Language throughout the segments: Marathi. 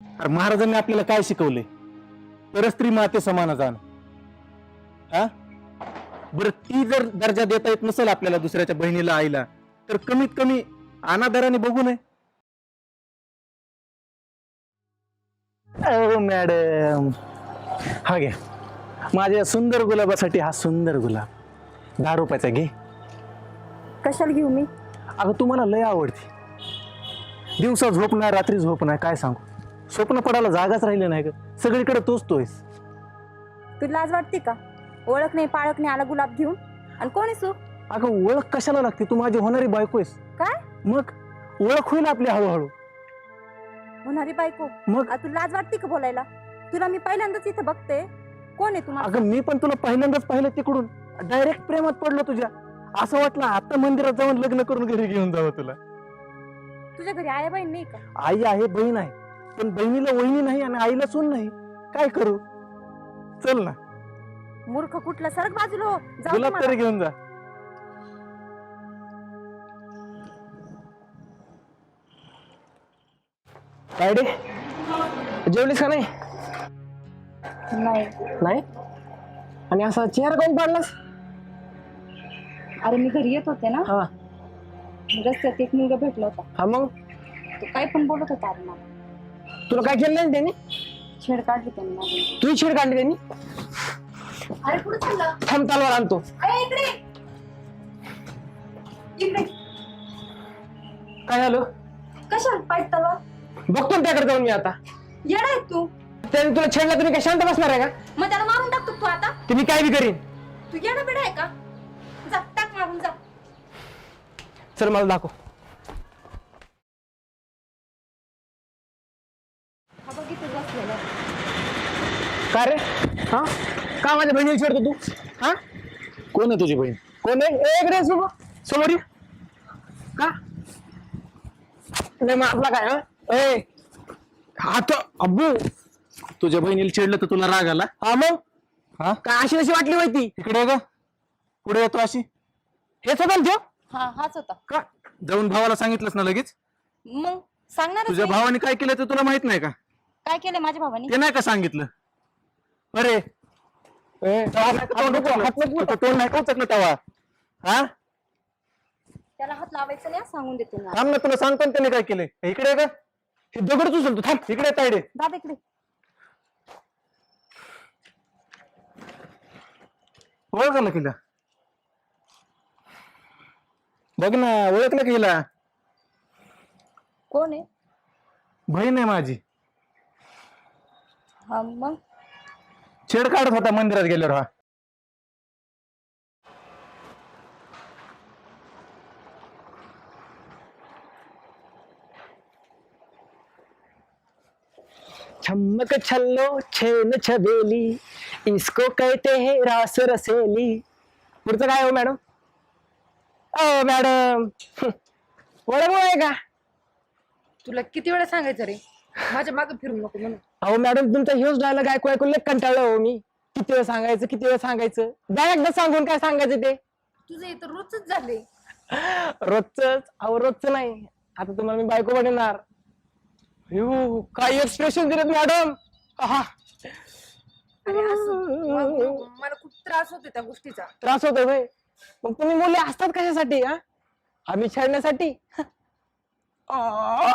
अरे महाराजांनी आपल्याला काय शिकवले परस्त्री माते समान जाण. हा? बरं ती जर दर्जा देता येत नसेल आपल्याला दुसऱ्याच्या बहिणीला आईला तर कमीत कमी अनादराने बघू नये. अहो मॅडम. हा घ्या. माझ्या सुंदर गुलाबासाठी हा सुंदर गुलाब. दहा रुपयाचा घे. कशाला घेऊ मी? अगं तुम्हाला लय आवडते. दिवसा झोप नाही रात्री झोप नाही काय सांगू? स्वप्न पडायला जागाच राहिली नाही ग. सगळीकडे तोच तोयस. तुला लाज वाटते का? ओळख नाही पाळख नाही आला गुलाब घेऊन? आणि कोण आहेस तू? अगं ओळख कशाला लागते? तू माझी होणारी बायको आहेस. काय? मग? ओळख होईल आपली हळूहळू. होणारी बायको? मग? आ, तुला लाज वाटते का बोलायला? तुला मी पहिल्यांदाच इथं बघते. कोण आहे तुम्हाला अगं मी पण तुला पहिल्यांदाच पाहिलं तिकडून. डायरेक्ट प्रेमात पडलो तुझ्या. असं वाटलं आता मंदिरात जाऊन लग्न करून घरी घेऊन जावं तुला. तुझ्या घरी आया बहीण नाही का? आई आहे बहीण आहे. पण बहिणीला वहिनी नाही आणि आईला सून नाही. काय करू? चल ना. मूर्ख कुठला? सरक बाजूला हो. जाऊ दे गुलाब मला. तरी घेऊन जा. काय रे? जेवलीस का नाही? नाही. नाही? आणि असा चेहरा काऊन पाडलास? अरे मी घरी येत होते ना. हा. रस्त्यात एक मुलगा भेटला होता. हा मग? तो काय पण बोलत होता अरे मला तुला काय केलं नाही त्यांनी? छेड काढली त्यांनी. तुझी छेड काढली त्यांनी? अरे चालला? थांब तलवार आणतो. अरे इकडे! इकडे. काय झालं? कशाला पाय तलवार? बघतो ना त्याकडे जाऊन मी आता. येडा आहे तू. त्याने तुला छेडला तुम्ही काय शांत बसणार आहे का? मग त्याला मारून टाकतो तू आता. ते मी काय बी करीन. तू येडा बेडा आहे का? जा टाक मारून जा. चल मला दाखव. का रे? हा? का माझ्या बहिणीला छेडतो तू. हा? कोण आहे तुझी बहीण? कोण आहे? ए, इकडे समोर समोर ये. का? नाही मग आपला काय हा? ए हात अब्बू. तुझ्या बहिणीला चिडलं तर तुला राग आला? हा मग? हा? काय अशी कशी वाटली माहिती इकडे ग. पुढे येतो अशी. हेच होतं ना? हा हाच होता. का? जाऊन भावाला सांगितलंस ना लगेच? मग सांगणार तुझ्या भावाने काय केलं ते तुला माहीत नाही का? काय केलं माझ्या भावाने? ते नाही का सांगितलं? अरे. ए, तोंड नको- तोंड नाही का उचकलं तवा हा? त्याला हात लावायचं नाही हा, सांगून देते ना थांब ना तुला सांगतो ना त्याने काय केलंय. इकडे का हे दगड उचलतो थांब इकडे तायडे दादा इकडे. ओळखलं केला बघ ना ओळखलं की हिला? कोण आहे? बहीण आहे माझी. हा मग? छेड काढत होता मंदिरात गेल्यावर हा. छम्मक छल्लो छेन छबेली इसको कहते हैं रास रसेली. पुढचं काय हो मॅडम? ओ मॅडम. ओळख आहे का? तुला किती वेळा सांगायचं रे? माझ्या मागे फिरू नको म्हणून. अहो मॅडम तुमचा ह्योच डायलॉग ऐकू ऐकून लय कंटाळलो हो मी. किती वेळ सांगायचं किती वेळ सांगायचं? द्या एकदा सांगून काय सांगायचं ते? तुझं इथं रोजच झाले रोजच अहो रोजच नाही. आता तुम्हाला मी बायको बनवणार. ह्यू, काय एक्सप्रेशन दिलेत मॅडम आहा. अरे असं मला खूप त्रास होतो त्या गोष्टीचा. त्रास होतोय भाई मग तुम्ही मुले असतात कशासाठी हा? आम्ही खेळण्यासाठी आ.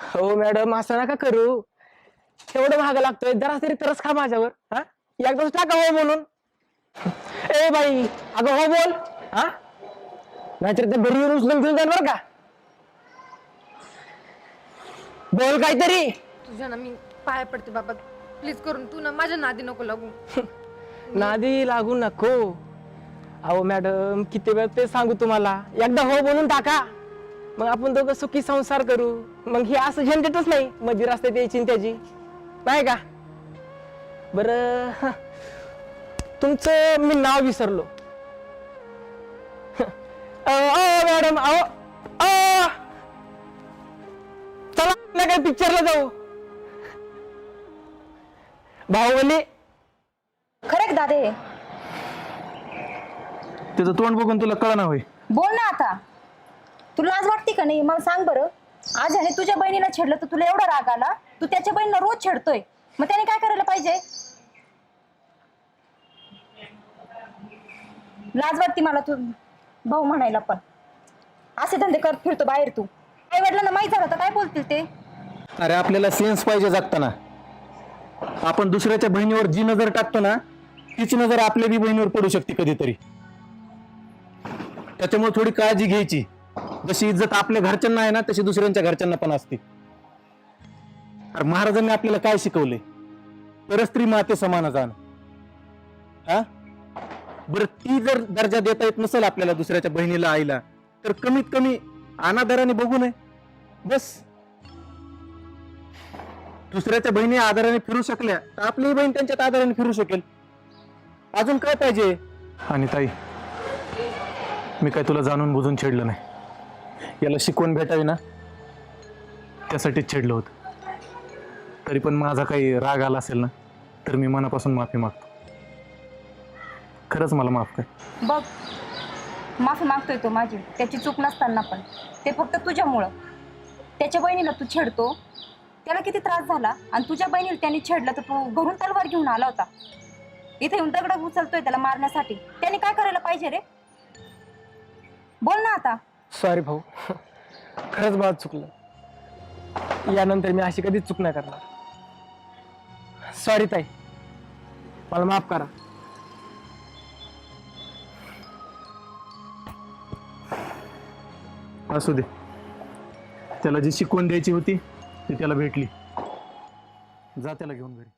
हो मॅडम असं नका करू. एवढं महाग लागतोय जरा तरी तरच खा माझ्यावर हा? एकदाच टाका हो बोलून ए बाई अगं हो बोल हा? नाहीतर ते घरी येऊन उचलून घेऊन जाईल बरं का. बोल काहीतरी. तुझ्या ना मी पाया पडते बाबा. प्लीज करून तू ना माझ्या नादी नको लागू. नादी लागू नको. अहो मॅडम किती वेळ ते सांगू तुम्हाला. एकदा हो बोलून टाका. मग आपण दोघं सुखी संसार करू. मग हे असं झंझटच नाही मध्ये रस्त्यात यायची न त्याची. नाही का? बर तुमचं मी नाव विसरलो. मॅडम अहो अ. चला ना काय पिक्चरला जाऊ. बाहुबली खरे दादे? त्याचं तोंड बघून तुला कळना होय. बोल ना आता. तुला लाज वाटते का नाही? मला सांग बरं. आज ह्याने तुझ्या बहिणीला छेडलं तर तुला एवढा राग आला? तू त्याच्या बहिणीला रोज छेडतोय. मग त्याने काय करायला पाहिजे? लाज वाटते मला तू भाऊ म्हणायला पण. असे धंदे करत फिरतो बाहेर तू. आई वडिलांना माहीत झालं तर काय बोलतील ते? अरे आपल्याला सेन्स पाहिजे जगताना. आपण दुसऱ्याच्या बहिणीवर जी नजर टाकतो ना तीच नजर आपल्या बी बहिणीवर पडू शकते कधीतरी. त्याच्यामुळे थोडी काळजी घ्यायची. जशी इज्जत आपल्या घरच्यांना आहे ना तशी दुसऱ्यांच्या घरच्यांना पण असते. अरे महाराजांनी आपल्याला काय शिकवले? परस्त्री माते समान जाण. हा? बरं ती जर दर्जा देता येत नसेल आपल्याला दुसऱ्याच्या बहिणीला आईला तर कमीत कमी अनादराने बघू नये. बस. दुसऱ्याच्या बहिणी आदराने फिरू शकल्या तर आपली बहीण त्यांच्यात आदराने फिरू शकेल. अजून काय पाहिजे? आणि ताई मी काय तुला जाणून बुजून छेडलं नाही. याला शिकवण भेटावी ना? त्यासाठीच छेडलं होतं. तरी पण माझा काही राग आला असेल ना तर मी मनापासून माफी मागतो. खरंच मला माफ कर. बघ माफी मागतोय तो माझी. त्याची चूक नसताना पण. ते फक्त तुझ्यामुळं. त्याच्या बहिणीला तू छेडतो. त्याला किती त्रास झाला आणि तुझ्या बहिणीला त्यांनी छेडलं तर तू घरून तलवार घेऊन आला होता. इथे येऊन दगड उचलतोय त्याला मारण्यासाठी. त्याने काय करायला पाहिजे रे? बोल ना आता. सॉरी भाऊ. खरंच मला चुकलं. यानंतर मी अशी कधीच चूक नाही करणार. सॉरी ताई. मला माफ करा. असू दे. त्याला जी शिकवण द्यायची होती ती त्याला भेटली. जा त्याला घेऊन घरी.